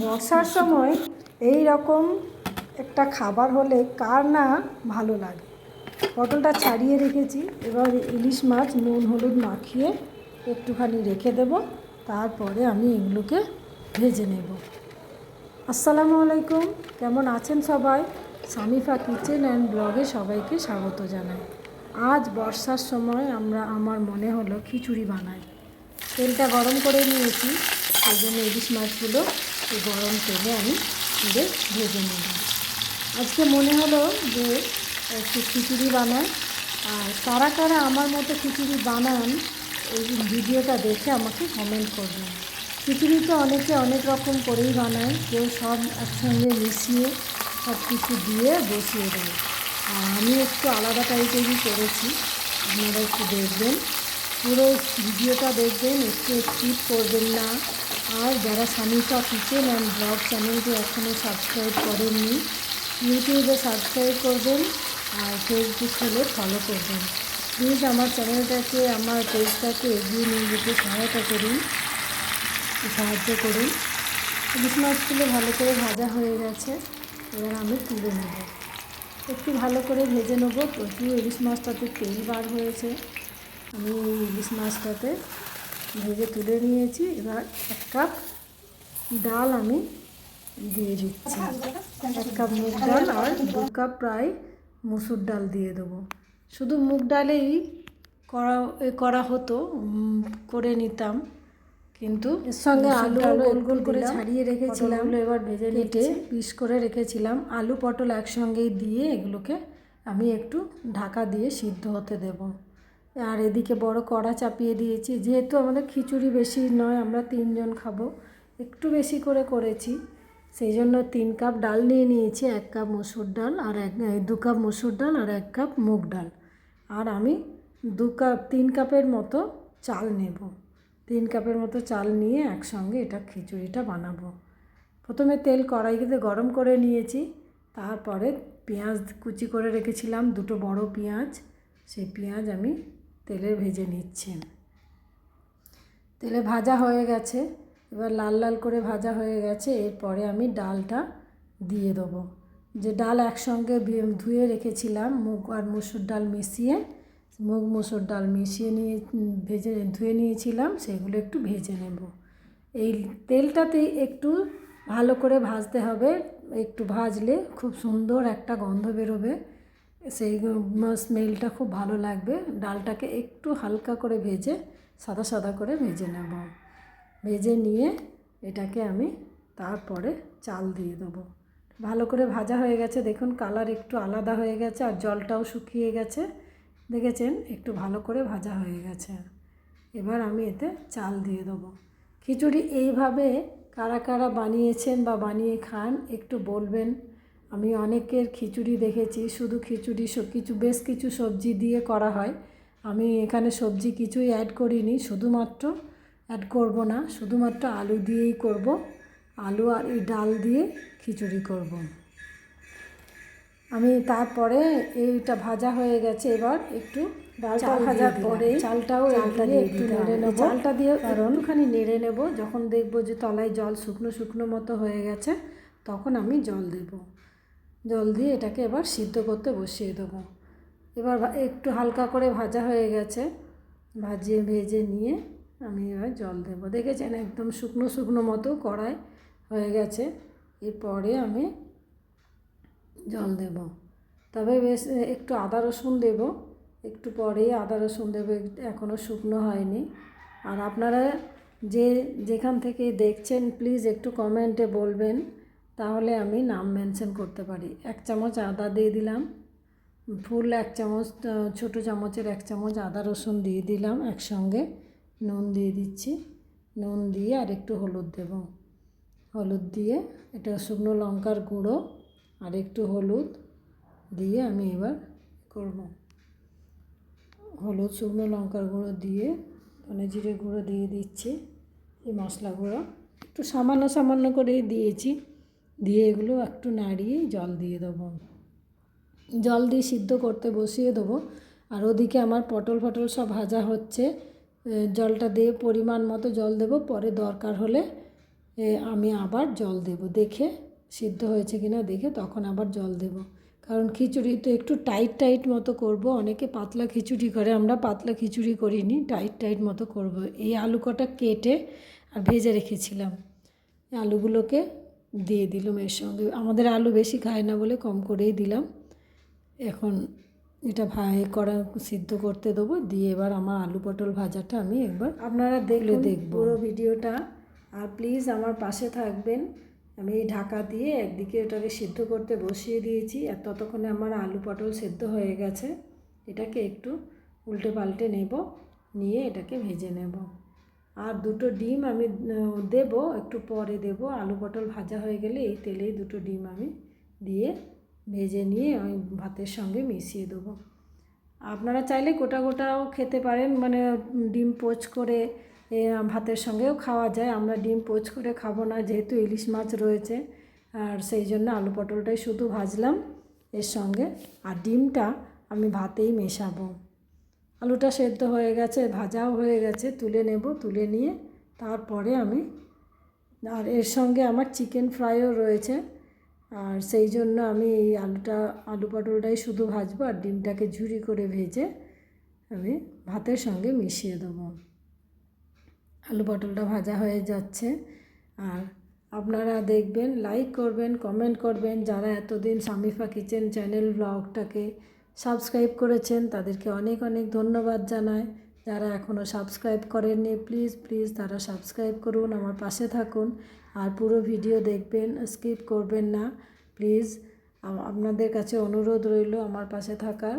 বর্ষার সময় এই রকম একটা খাবার হলে কার না ভালো লাগে। পটলটা ছাড়িয়ে রেখেছি, এবার ইলিশ মাছ, নুন, হলুদ মাখিয়ে একটুখানি রেখে দেব, তারপরে আমি এগুলোকে ভেজে নেব। আসসালামু আলাইকুম, কেমন আছেন সবাই? সামিফা কিচেন অ্যান্ড ব্লগে সবাইকে স্বাগত জানাই। আজ বর্ষার সময় আমরা, আমার মনে হলো খিচুড়ি বানাই। তেলটা গরম করে নিয়েছি, সেই জন্য ইলিশ মাছগুলো এই গরম তেলে আমি তুলে ভেজে নিলাম আজকে মনে হলো যে, একটু খিচুড়ি বানাই। আর কারা কারা আমার মতো খিচুড়ি বানান, এই ভিডিওটা দেখে আমাকে কমেন্ট করবেন। খিচুড়ি তো অনেকে অনেক রকম করেই বানায়। কেউ সব একসঙ্গে মিশিয়ে সব কিছু দিয়ে বসিয়ে দেয়। আর আমি একটু আলাদা টাইপেরই করেছি। আপনারা একটু দেখবেন। পুরো ভিডিওটা দেখবেন, একটু স্কিপ করবেন না। আর যারা স্বামীকা কিচেন অ্যান্ড ব্লগ চ্যানেলটি এখনও সাবস্ক্রাইব করেননি ইউটিউবে সাবস্ক্রাইব করবেন আর ফেসবুক হলে ফলো করবেন। প্লিজ আমার চ্যানেলটাকে আমার পেজটাকে এগিয়ে নিয়ে যেতে সহায়তা করুন, সাহায্য করুন। ইলিশ মাছগুলো ভালো করে ভাজা হয়ে গেছে, এবার আমি তুলে নেব। একটু ভালো করে ভেজে নেব, প্রচুর ইলিশ মাছটাতে তেল বার হয়েছে। আমি ইলিশ মাছটাতে ভেজে তুলে নিয়েছি। এবার এক কাপ ডাল আমি দিয়ে দিচ্ছি। এক কাপ মুগ ডাল আর দু কাপ প্রায় মুসুর ডাল দিয়ে দেবো। শুধু মুগ ডালেই করা এ করা হতো করে নিতাম। কিন্তু এর সঙ্গে আলু গোল গোল করে ছাড়িয়ে রেখেছিলাম। এবার ভেজে কেটে পিস করে রেখেছিলাম। আলু পটল একসঙ্গেই দিয়ে এগুলোকে আমি একটু ঢাকা দিয়ে সিদ্ধ হতে দেব। আর এদিকে বড় কড়া চাপিয়ে দিয়েছি। যেহেতু আমাদের খিচুড়ি বেশি নয়, আমরা তিনজন খাব। একটু বেশি করে করেছি। সেই জন্য তিন কাপ ডাল নিয়ে নিয়েছি, এক কাপ মসুর ডাল আর এক দু কাপ মসুর ডাল আর এক কাপ মুগ ডাল। আর আমি দু কাপ, তিন কাপের মতো চাল নেব। তিন কাপের মতো চাল নিয়ে একসঙ্গে এটা খিচুড়িটা বানাবো। প্রথমে তেল কড়াইতে গরম করে নিয়েছি। তারপরে পেঁয়াজ কুচি করে রেখেছিলাম, দুটো বড় পেঁয়াজ। সেই পেঁয়াজ আমি তেলে ভেজে নিচ্ছি তেলে ভাজা হয়ে গেছে। এবার লাল লাল করে ভাজা হয়ে গেছে। এরপরে আমি ডালটা দিয়ে দেবো। যে ডাল একসঙ্গে ধুয়ে রেখেছিলাম, মুগ আর মুসুর ডাল মিশিয়ে, মুগ মুসুর ডাল মিশিয়ে নিয়ে, ভেজে ধুয়ে নিয়েছিলাম, সেগুলো একটু ভেজে নেব। এই তেলটাতেই একটু ভালো করে ভাজতে হবে। একটু ভাজলে খুব সুন্দর একটা গন্ধ বেরোবে। সেই স্মেলটা খুব ভালো লাগবে। ডালটাকে একটু হালকা করে ভেজে, সাদা সাদা করে ভেজে নেব। ভেজে নিয়ে এটাকে আমি তারপরে চাল দিয়ে দেবো। ভালো করে ভাজা হয়ে গেছে। দেখুন কালার একটু আলাদা হয়ে গেছে আর জলটাও শুকিয়ে গেছে। দেখেছেন? একটু ভালো করে ভাজা হয়ে গেছে। এবার আমি এতে চাল দিয়ে দেবো। খিচুড়ি এইভাবে কারা কারা বানিয়েছেন বা বানিয়ে খান একটু বলবেন। আমি অনেকের খিচুড়ি দেখেছি শুধু খিচুড়ি সব কিছু বেশ কিছু সবজি দিয়ে করা হয়। আমি এখানে সবজি কিছুই অ্যাড করিনি শুধুমাত্র অ্যাড করব না শুধুমাত্র আলু দিয়েই করব। আলু আর এই ডাল দিয়ে খিচুড়ি করব। আমি তারপরে এইটা ভাজা হয়ে গেছে এবার একটু ডালটা ভাজার পরে চালটাও চালটা দিয়ে একটু নেড়ে নেব চালটা দিয়ে কারণ একটুখানি নেড়ে নেব যখন দেখব যে তলায় জল শুকনো শুকনো মতো হয়ে গেছে তখন আমি জল দেব। জল দিয়ে এটাকে এবার সিদ্ধ করতে বসিয়ে দেবো। এবার একটু হালকা করে ভাজা হয়ে গেছে। ভাজিয়ে ভেজে নিয়ে আমি এবার জল দেবো। দেখেছেন একদম শুকনো শুকনো মতো কড়াই হয়ে গেছে। এরপরে আমি জল দেব। তবে বেশ একটু আদা রসুন দেব। একটু পরেই আদা রসুন দেবো। এখনও শুকনো হয়নি। আর আপনারা যে, যেখান থেকে দেখছেন, প্লিজ একটু কমেন্টে বলবেন। তাহলে আমি নাম মেনশন করতে পারি। এক চামচ আদা দিয়ে দিলাম। ফুল এক চামচ, ছোটো চামচের এক চামচ আদা রসুন দিয়ে দিলাম একসঙ্গে। নুন দিয়ে দিচ্ছি। নুন দিয়ে আর একটু হলুদ দেবো। হলুদ দিয়ে এটা শুকনো লঙ্কার গুঁড়ো আর একটু হলুদ দিয়ে আমি এবার করব। হলুদ, শুকনো লঙ্কার গুঁড়ো দিয়ে ধনে জিরে গুঁড়ো দিয়ে দিচ্ছি। এই মশলা গুঁড়ো একটু সামান্য সামান্য করেই দিয়েছি। দিয়ে এগুলো একটু নাড়িয়ে জল দিয়ে দেবো। জল দিয়ে সিদ্ধ করতে বসিয়ে দেবো। আর ওদিকে আমার পটল ফটল সব ভাজা হচ্ছে। জলটা দিয়ে পরিমাণ মতো জল দেবো। পরে দরকার হলে আমি আবার জল দেব। দেখে সিদ্ধ হয়েছে কি না দেখে তখন আবার জল দেব। কারণ খিচুড়ি তো একটু টাইট টাইট মতো করব। অনেকে পাতলা খিচুড়ি করে, আমরা পাতলা খিচুড়ি করিনি, টাইট টাইট মতো করব। এই আলু কটা কেটে আর ভেজে রেখেছিলাম। আলুগুলোকে দিয়ে দিলাম এর সঙ্গে। আমাদের আলু বেশি খায় না বলে কম করেই দিলাম। এখন এটা ভাই করা সিদ্ধ করতে দেবো। দিয়ে এবার আমার আলু পটল ভাজাটা আমি একবার আপনারা দেখলে দেখব। পুরো ভিডিওটা। আর প্লিজ আমার পাশে থাকবেন। আমি এই ঢাকা দিয়ে একদিকে ওটাকে সিদ্ধ করতে বসিয়ে দিয়েছি। আর ততক্ষণে আমার আলু পটল সেদ্ধ হয়ে গেছে। এটাকে একটু উল্টে পাল্টে নেব। নিয়ে এটাকে ভেজে নেব। আর দুটো ডিম আমি দেব, একটু পরে দেব। আলু পটল ভাজা হয়ে গেলে এই তেলেই দুটো ডিম আমি দিয়ে ভেজে নিয়ে আমি ভাতের সঙ্গে মিশিয়ে দেবো। আপনারা চাইলে গোটা গোটাও খেতে পারেন মানে ডিম পোচ করে ভাতের সঙ্গেও খাওয়া যায়। আমরা ডিম পোচ করে খাব না, যেহেতু ইলিশ মাছ রয়েছে। আর সেই জন্য আলু পটলটাই শুধু ভাজলাম। এর সঙ্গে, আর ডিমটা আমি ভাতেই মেশাবো। আলুটা সেদ্ধ হয়ে গেছে, ভাজাও হয়ে গেছে, তুলে নেব, তুলে নিয়ে তারপরে আমি, আর এর সঙ্গে আমার চিকেন ফ্রাইও রয়েছে। আর সেই জন্য আমি এই আলুটা, আলু পটলটাই শুধু ভাজবো আর ডিমটাকে ঝুরি করে ভেজে আমি ভাতের সঙ্গে মিশিয়ে দেবো। আলু পটলটা ভাজা হয়ে যাচ্ছে। আর আপনারা দেখবেন লাইক করবেন কমেন্ট করবেন, যারা এতদিন সামিফা কিচেন চ্যানেল ব্লগটাকে সাবস্ক্রাইব করেছেন, তাদেরকে অনেক অনেক ধন্যবাদ জানাই। যারা এখনও সাবস্ক্রাইব করেননি, প্লিজ প্লিজ তারা সাবস্ক্রাইব করুন, আমার পাশে থাকুন। আর পুরো ভিডিও দেখবেন, স্কিপ করবেন না। প্লিজ আপনাদের কাছে অনুরোধ রইল আমার পাশে থাকার।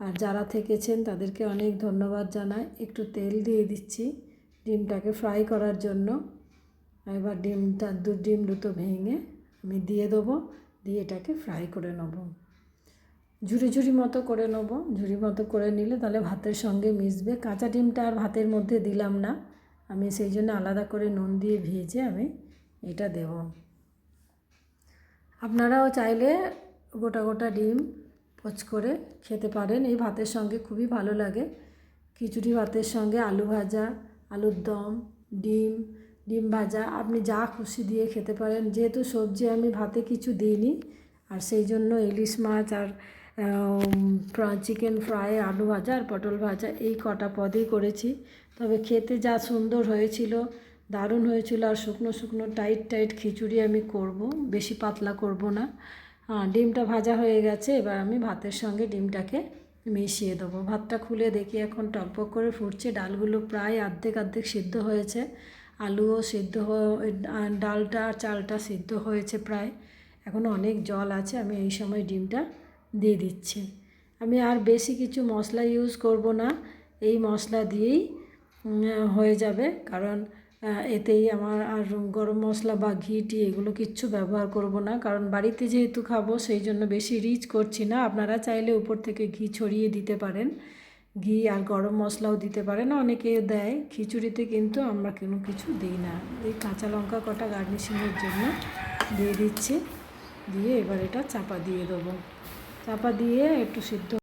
আর যারা থেকেছেন, তাদেরকে অনেক ধন্যবাদ জানাই। একটু তেল দিয়ে দিচ্ছি ডিমটাকে ফ্রাই করার জন্য। এবার ডিমটা দু ডিম দুটো ভেঙে আমি দিয়ে দেবো, দিয়ে এটাকে ফ্রাই করে নেব। ঝুরি ঝুড়ি মতো করে নেব। ঝুড়ি মতো করে নিলে তাহলে ভাতের সঙ্গে মিশবে। কাঁচা ডিমটা আর ভাতের মধ্যে দিলাম না। আমি সেই জন্য আলাদা করে নুন দিয়ে ভেজে আমি এটা দেব। আপনারাও চাইলে গোটা গোটা ডিম, পোচ করে খেতে পারেন। এই ভাতের সঙ্গে খুবই ভালো লাগে। খিচুড়ি ভাতের সঙ্গে আলু ভাজা, আলুর দম, ডিম ডিম ভাজা, আপনি যা খুশি দিয়ে খেতে পারেন। যেহেতু সবজি আমি ভাতে কিছু দিইনি, আর সেই জন্য ইলিশ মাছ আর চিকেন ফ্রাই আলু ভাজা আর পটল ভাজা এই কটা পদেই করেছি। তবে খেতে যা সুন্দর হয়েছিল, দারুণ হয়েছিল আর শুকনো শুকনো টাইট টাইট খিচুড়ি আমি করব, বেশি পাতলা করব না। ডিমটা ভাজা হয়ে গেছে, এবার আমি ভাতের সঙ্গে ডিমটাকে মিশিয়ে দেবো। ভাতটা খুলে দেখি, এখন টকবক করে ফুটছে, ডালগুলো প্রায় অর্ধেক অর্ধেক সিদ্ধ হয়েছে। আলুও সিদ্ধ ডালটা চালটা সিদ্ধ হয়েছে প্রায়। এখনও অনেক জল আছে, আমি এই সময় ডিমটা দিয়ে দিচ্ছি। আমি আর বেশি কিছু মশলা ইউজ করব না। এই মশলা দিয়েই হয়ে যাবে। কারণ এতেই আমার আর গরম মশলা বা ঘি, টি এগুলো কিচ্ছু ব্যবহার করব না। কারণ বাড়িতে যেহেতু খাব, সেই জন্য বেশি রিচ করছি না। আপনারা চাইলে উপর থেকে ঘি ছড়িয়ে দিতে পারেন। ঘি আর গরম মশলাও দিতে পারেন। অনেকে দেয়, খিচুড়িতে কিন্তু আমরা কোনো কিছু দিই না। এই কাঁচা লঙ্কা কটা গার্নিশিংয়ের জন্য দিয়ে দিচ্ছি। দিয়ে এবার এটা চাপা দিয়ে দেবো। চাপা দিয়ে একটু সিদ্ধ